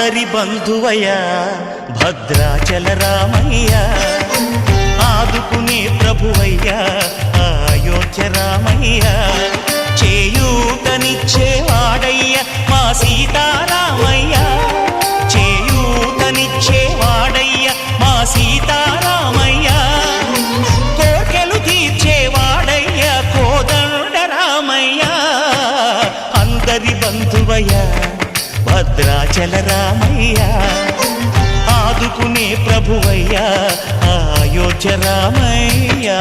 ఆదరి బంధువయ్యా భద్రాచల రామయ్యా ఆదుకునే ప్రభువయ్యా అయోధ్య రామయ్య చేయూతనిచ్చేవాడయ్య మా సీతారామయ్య చేయూతనిచ్చేవాడయ్య మా సీతారామయ్య. కోర్కెలు తీర్చేవాడయ్య కోదండ రామయ్య అందరి బంధువయ్యా. భద్రాచల రామయ్య ఆదుకునే ప్రభువయ్యా అయోధ్య రామయ్యా.